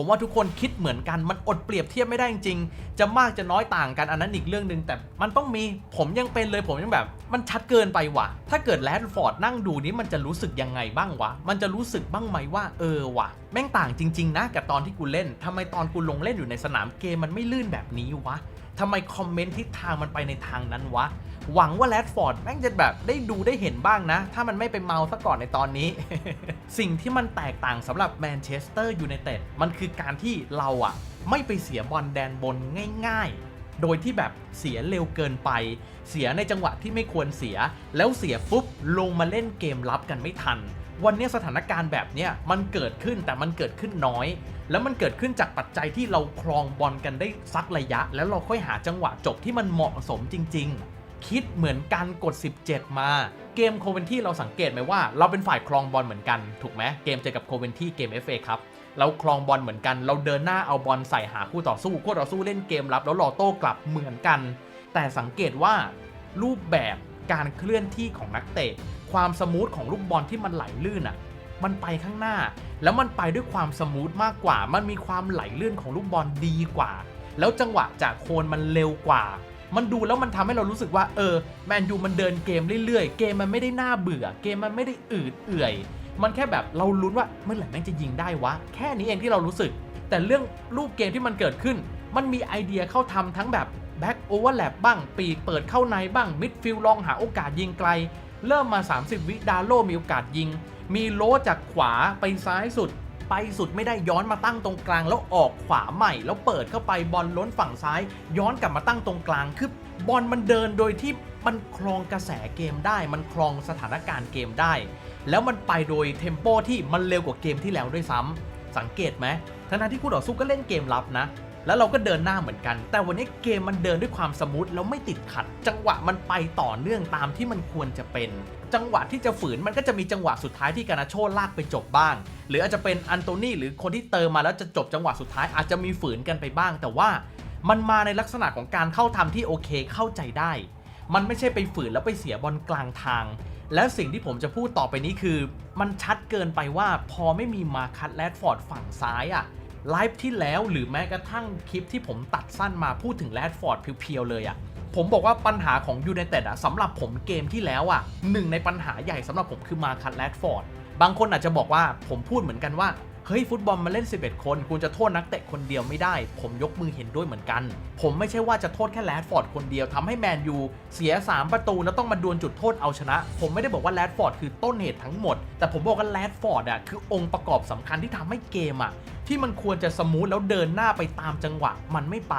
ผมว่าทุกคนคิดเหมือนกันมันอดเปรียบเทียบไม่ได้จริงๆจะมากจะน้อยต่างกันอันนั้นอีกเรื่องหนึ่งแต่มันต้องมีผมยังเป็นเลยผมยังแบบ มันชัดเกินไปว่ะ ถ้าเกิดแรดฟอร์ดนั่งดูนี้มันจะรู้สึกยังไงบ้างวะมันจะรู้สึกบ้างไหมว่าเออว่ะแม่งต่างจริง ๆ นะ กับตอนที่กูเล่นทำไมตอนกูลงเล่นอยู่ในสนามเกมมันไม่ลื่นแบบนี้วะทำไมคอมเมนต์ทิศทางมันไปในทางนั้นวะ หวังว่าแรดฟอร์ดแม่งจะแบบได้ดูได้เห็นบ้างนะ ถ้ามันไม่ไปเมาซะก่อนในตอนนี้ สิ่งที่มันแตกต่างสำหรับแมนเชสเตอร์ยูไนเต็ดมันคือการที่เราอะไม่ไปเสียบอลแดนบนง่าย ๆ โดยที่แบบเสียเร็วเกินไป เสียในจังหวะที่ไม่ควรเสีย แล้วเสียฟุบลงมาเล่นเกมรับกันไม่ทัน วันนี้สถานการณ์แบบเนี้ยมันเกิดขึ้นแต่มันเกิดขึ้นน้อย แล้วมันเกิดขึ้นจากปัจจัยที่เราครองบอลกันได้สักระยะ แล้วเราค่อยหาจังหวะจบที่มันเหมาะสมจริง ๆ คิดเหมือนกันกด 17 มาเกมโคเวนที่เราสังเกตไหมว่าเราเป็นฝ่ายครองบอลเหมือนกันถูกไหมเกมเจอกับโคเวนที่เกม FA ครับเราครองบอลเหมือนกัน เราเดินหน้าเอาบอลใส่หาคู่ต่อสู้คู่ต่อสู้เล่นเกมรับ แล้วรอโต้กลับเหมือนกัน แต่สังเกตว่ารูปแบบ การเคลื่อนที่ของนักเตะ ความสมูทของลูกบอลที่มันไหลลื่นอะ มันไปข้างหน้า แล้วมันไปด้วยความสมูทมากกว่า มันมีความไหลลื่นของลูกบอลดีกว่า แล้วจังหวะจากโคนมันเร็วกว่า มันดูแล้วมันทำให้เรารู้สึกว่า เออแมนยูมันเดินเกมเรื่อยๆ เกมมันไม่ได้น่าเบื่อ เกมมันไม่ได้อืดเอื่อย มันแค่แบบเราลุ้นว่าเมื่อไหร่แม่งจะยิงได้วะ แค่นี้เองที่เรารู้สึก แต่เรื่องรูปเกมที่มันเกิดขึ้น มันมีไอเดียเข้าทำทั้งแบบ แบ็กโอเวอร์แลปบ้าง ปีกเปิดเข้าในบ้าง มิดฟิลด์ลองหาโอกาสยิงไกล เริ่มมา 30 วิดาโลมีโอกาสยิง มีโลจากขวาไปซ้ายสุด ไปสุดไม่ได้ย้อนมาตั้งตรงกลาง แล้วออกขวาใหม่ แล้วเปิดเข้าไปบอลล้นฝั่งซ้าย ย้อนกลับมาตั้งตรงกลาง คือบอลมันเดินโดยที่มันครองกระแสเกมได้ มันครองสถานการณ์เกมได้ แล้วมันไปโดยเทมโปที่มันเร็วกว่าเกมที่แล้วด้วยซ้ำสังเกตไหมทั้งที่คู่ต่อสู้ก็เล่นเกมรับนะ แล้วเราก็เดินหน้าเหมือนกัน แต่วันนี้เกมมันเดินด้วยความสมูทแล้วไม่ติดขัด จังหวะมันไปต่อเนื่องตามที่มันควรจะเป็น จังหวะที่จะฝืนมันก็จะมีจังหวะสุดท้ายที่กานาโชลากไปจบบ้าง หรืออาจจะเป็นอันโตนี่หรือคนที่เติมมาแล้วจะจบจังหวะสุดท้ายอาจจะมีฝืนกันไปบ้าง แต่ว่ามันมาในลักษณะของการเข้าทำที่โอเคเข้าใจได้ มันไม่ใช่ไปฝืนแล้วไปเสียบอลกลางทาง และสิ่งที่ผมจะพูดต่อไปนี้คือ มันชัดเกินไปว่าพอไม่มีมาคัตแรดฟอร์ดฝั่งซ้ายอะ ไลฟ์ที่แล้วหรือแม้กระทั่งคลิปที่ผมตัดสั้นมาพูดถึงแรดฟอร์ดเพียวๆเลยอะผมบอกว่าปัญหาของยูไนเต็ดอะสำหรับผมเกมที่แล้วอะหนึ่งในปัญหาใหญ่สำหรับผมคือมาคัตแรดฟอร์ดบางคนอาจจะบอกว่าผมพูดเหมือนกันว่า เฮ้ยฟุตบอลมาเล่น 11 คนคุณจะโทษนักเตะคนเดียวไม่ได้ ผมยกมือเห็นด้วยเหมือนกัน ผมไม่ใช่ว่าจะโทษแค่แรดฟอร์ดคนเดียวทำให้แมนยูเสีย 3 ประตูแล้วต้องมาดวลจุดโทษเอาชนะ ผมไม่ได้บอกว่าแรดฟอร์ดคือต้นเหตุทั้งหมด แต่ผมบอกว่าแรดฟอร์ดอะคือองค์ประกอบสำคัญที่ทำให้เกมอะที่มันควรจะสมูทแล้วเดินหน้าไปตามจังหวะมันไม่ไป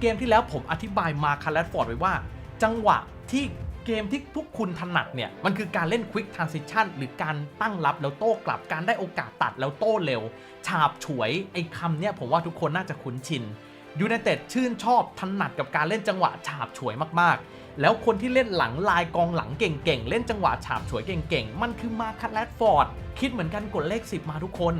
เกมที่แล้วผมอธิบายมาคาร์แรดฟอร์ดไว้ว่า จังหวะที่ เกมที่พวกคุณถนัดเนี่ย มันคือการเล่น Quick Transition หรือการตั้งรับแล้วโต้กลับการได้โอกาสตัดแล้วโต้เร็ว ฉาบฉวย ไอ้คำเนี่ยผมว่าทุกคนน่าจะคุ้นชินยูไนเต็ดชื่นชอบถนัดกับการเล่นจังหวะฉาบฉวยมากๆ แล้วคนที่เล่นหลังลายกองหลังเก่งๆ เล่นจังหวะฉาบฉวยเก่งๆ มันคือมาคัตแรดฟอร์ด คิดเหมือนกันกดเลข 10 มาทุกคน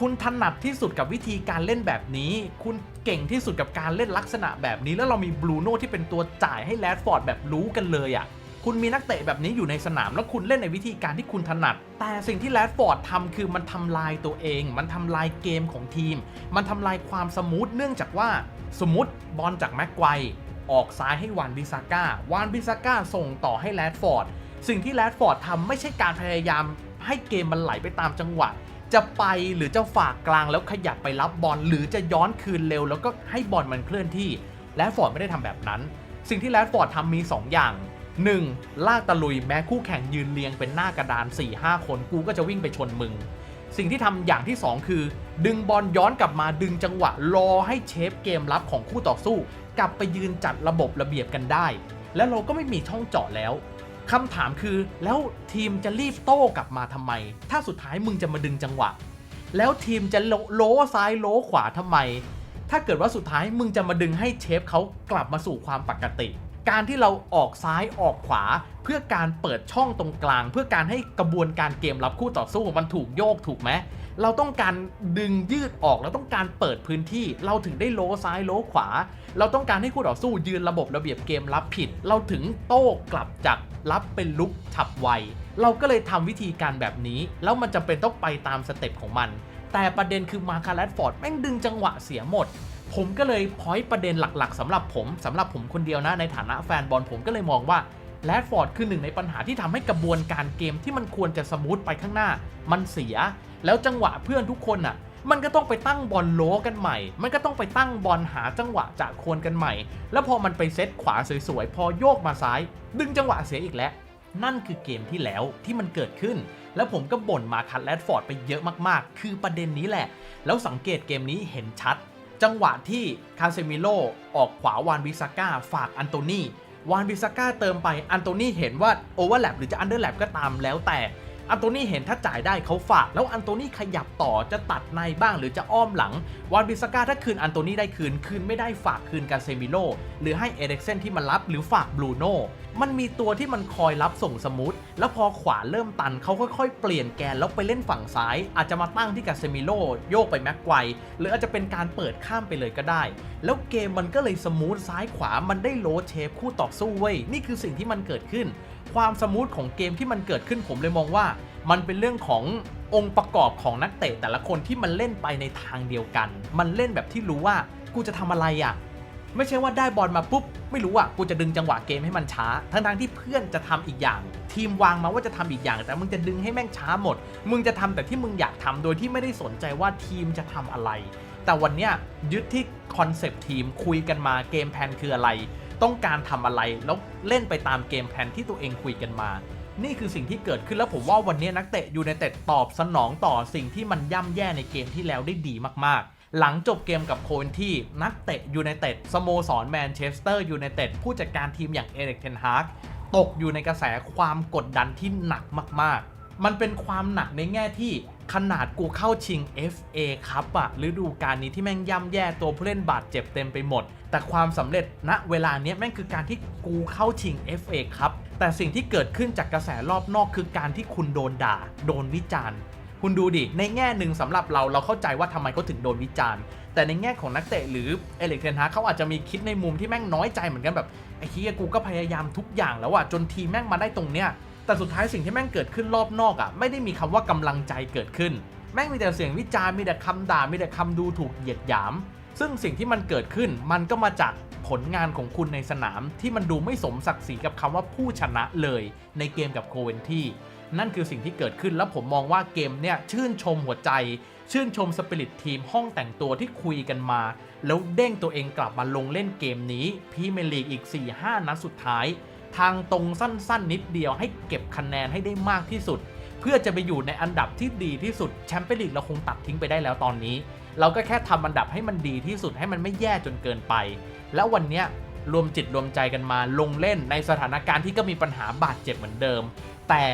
คุณถนัดที่สุดกับวิธีการเล่นแบบนี้ คุณเก่งที่สุดกับการเล่นลักษณะแบบนี้ แล้วเรามีบรูโน่ที่เป็นตัวจ่ายให้แรดฟอร์ดแบบรู้กันเลยอะ่ะ คุณมีนักเตะแบบนี้อยู่ในสนาม แล้วคุณเล่นในวิธีการที่คุณถนัด แต่สิ่งที่แรดฟอร์ดทำคือมันทำลายตัวเอง มันทำลายเกมของทีม มันทำลายความสมูทเนื่องจากว่าสมมติบอลจากแม็กไกวออกซ้ายให้วานบิซาก้าวานบิซาก้าส่งต่อให้แรดฟอร์ดสิ่งที่แรดฟอร์ดทำไม่ใช่การพยายามให้เกมมันไหลไปตามจังหวะ จะไปหรือจะฝากกลางแล้วขยับไปรับบอลหรือจะย้อนคืนเร็ว แล้วก็ให้บอลมันเคลื่อนที่แรดฟอร์ดไม่ได้ทำแบบนั้น สิ่งที่แรดฟอร์ดทำมี 2 อย่าง 1. ลากตะลุยแม้คู่แข่งยืนเรียงเป็นหน้ากระดาน 4-5 คนกูก็จะวิ่งไปชนมึง สิ่งที่ทำอย่างที่ 2 คือ ดึงบอลย้อนกลับมาดึงจังหวะรอให้เชฟเกมรับของคู่ต่อสู้ กลับไปยืนจัดระบบระเบียบกันได้ แล้วเราก็ไม่มีช่องเจาะแล้วคำถามคือแล้วทีมจะรีบโต้กลับมาทำไม ถ้าสุดท้ายมึงจะมาดึงจังหวะ แล้วทีมจะโลโล้ซ้ายโล้ขวาทำไม ถ้าเกิดว่าสุดท้ายมึงจะมาดึงให้เชฟเขากลับมาสู่ความปกติ การที่เราออกซ้ายออกขวา เพื่อการเปิดช่องตรงกลาง เพื่อการให้กระบวนการเกมรับคู่ต่อสู้มันถูกโยกถูกไหมเราต้องการดึงยืดออกเราต้องการเปิดพื้นที่ เราถึงได้โล้ซ้ายโล้ขวา เราต้องการให้คู่ต่อสู้ยืนระบบระเบียบเกมรับผิด เราถึงโต้กลับจากรับเป็นลุกฉับไว เราก็เลยทำวิธีการแบบนี้ แล้วมันจำเป็นต้องไปตามสเต็ปของมัน แต่ประเด็นคือมาคาแรดฟอร์ดแม่งดึงจังหวะเสียหมด ผมก็เลยพอยประเด็นหลักๆสำหรับผมสำหรับผมคนเดียวนะในฐานะแฟนบอลผมก็เลยมองว่าแรดฟอร์ดคือหนึ่งในปัญหาที่ทำให้กระบวนการเกมที่มันควรจะสมูทไปข้างหน้า มันเสีย แล้วจังหวะเพื่อนทุกคนอะ มันก็ต้องไปตั้งบอลโลกันใหม่ มันก็ต้องไปตั้งบอลหาจังหวะจากควรกันใหม่ แล้วพอมันไปเซตขวาสวยๆ พอโยกมาซ้าย ดึงจังหวะเสียอีกแล้ว นั่นคือเกมที่แล้วที่มันเกิดขึ้น แล้วผมก็บ่นมาคัดแรดฟอร์ดไปเยอะมากๆ คือประเด็นนี้แหละ แล้วสังเกตเกมนี้เห็นชัด จังหวะที่คาเซมิโลออกขวาวานบิซาก้าฝากอันโตนีวานบิซาก้าเติมไปอันโตนีเห็นว่าโอเวอร์แลปหรือจะอันเดอร์แลปก็ตามแล้วแต่ อันโตนีเห็นถ้าจ่ายได้เขาฝาก แล้วอันโตนีขยับต่อจะตัดในบ้างหรือจะอ้อมหลังวานบิสกาถ้าคืนอันโตนีได้คืนคืนไม่ได้ฝากคืนกาเซมิโลหรือให้เอเด็กเซนที่มันรับหรือฝากบรูโน่มันมีตัวที่มันคอยรับส่งสมูทแล้วพอขวาเริ่มตันเขาค่อยๆ เปลี่ยนแกนแล้วไปเล่นฝั่งซ้าย อาจจะมาตั้งที่กาเซมิโลโยกไปแม็กไกวหรืออาจจะเป็นการเปิดข้ามไปเลยก็ได้ แล้วเกมมันก็เลยสมูทซ้ายขวามันได้โลเชฟคู่ต่อสู้เว้ยนี่คือสิ่งที่มันเกิดขึ้น ความสมูทของเกมที่มันเกิดขึ้นผมเลยมองว่า มันเป็นเรื่องขององค์ประกอบของนักเตะแต่ละคนที่มันเล่นไปในทางเดียวกัน มันเล่นแบบที่รู้ว่ากูจะทำอะไรอะ่ะ ไม่ใช่ว่าได้บอลมาปุ๊บ ไม่รู้อะกูจะดึงจังหวะเกมให้มันช้า ทั้งทงๆที่เพื่อนจะทำอีกอย่าง ทีมวางมาว่าจะทำอีกอย่าง แต่มึงจะดึงให้แม่งช้าหมด มึงจะทำแต่ที่มึงอยากทำโดยที่ไม่ได้สนใจว่าทีมจะทำอะไร แต่วันเนี้ยยึดที่คอนเซปต์ทีมคุยกันมาเกมแพนคืออะไร ต้องการทำอะไรแล้วเล่นไปตามเกมแพนที่ตัวเองคุยกันมา นี่คือสิ่งที่เกิดขึ้นแล้วผมว่าวันนี้นักเตะยูไนเต็ดตอบสนองต่อสิ่งที่มันย่ำแย่ในเกมที่แล้วได้ดีมากๆหลังจบเกมกับโคเวนที่นักเตะยูไนเต็ดสโมสรแมนเชสเตอร์ยูไนเต็ดผู้จัดการทีมอย่างเอริกเทนฮากตกอยู่ในกระแสความกดดันที่หนักมากๆ มันเป็นความหนักในแง่ที่ขนาดกูเข้าชิง FA ครับอะฤดูกาลนี้ที่แม่งย่ำแย่ตัวผู้เล่นบาดเจ็บเต็มไปหมด แต่ความสำเร็จณเวลาเนี้ยแม่งคือการที่กูเข้าชิง FA ครับ แต่สิ่งที่เกิดขึ้นจากกระแสรอบนอกคือการที่คุณโดนด่า โดนวิจารณ์ คุณดูดิ ในแง่หนึ่งสำหรับเราเราเข้าใจว่าทำไมเขาถึงโดนวิจารณ์ แต่ในแง่ของนักเตะหรือเอเล็กเทนฮาเขาอาจจะมีคิดในมุมที่แม่งน้อยใจเหมือนกันแบบไอ้เฮียกูก็พยายามทุกอย่างแล้วอะจนทีมแม่งมาได้ตรงเนี้ยแต่สุดท้ายสิ่งที่แม่งเกิดขึ้นรอบนอกอะไม่ได้มีคำว่ากำลังใจเกิดขึ้น แม่งมีแต่เสียงวิจารณ์มีแต่คำด่ามีแต่คำดูถูกเหยียดหยาม ซึ่งสิ่งที่มันเกิดขึ้นมันก็มาจาก ผลงานของคุณในสนามที่มันดูไม่สมศักดิ์ศรีกับคำว่าผู้ชนะเลยในเกมกับโคเวนที่นั่นคือสิ่งที่เกิดขึ้นแล้วผมมองว่าเกมเนี่ยชื่นชมหัวใจ ชื่นชมสปิริตทีมห้องแต่งตัวที่คุยกันมา แล้วเด้งตัวเองกลับมาลงเล่นเกมนี้พีเมียร์ลีกอีก 4-5 นัดสุดท้าย ทางตรงสั้นๆนิดเดียวให้เก็บคะแนนให้ได้มากที่สุด เพื่อจะไปอยู่ในอันดับที่ดีที่สุดแชมเปี้ยนลีกเราคงตัดทิ้งไปได้แล้วตอนนี้ เราก็แค่ทำอันดับให้มันดีที่สุดให้มันไม่แย่จนเกินไป แล้ววันเนี้ยรวมจิตรวมใจกันมาลงเล่นในสถานการณ์ที่ก็มีปัญหาบาดเจ็บเหมือนเดิม แต่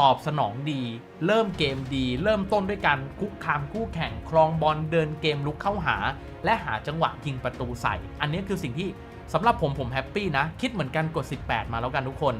ตอบสนองดี เริ่มเกมดี เริ่มต้นด้วยการคุกคามคู่แข่งครองบอลเดินเกมลุกเข้าหา และหาจังหวะยิงประตูใส่ อันนี้คือสิ่งที่สำหรับผมผมแฮปปี้นะ คิดเหมือนกันกด 18 มาแล้วกันทุกคน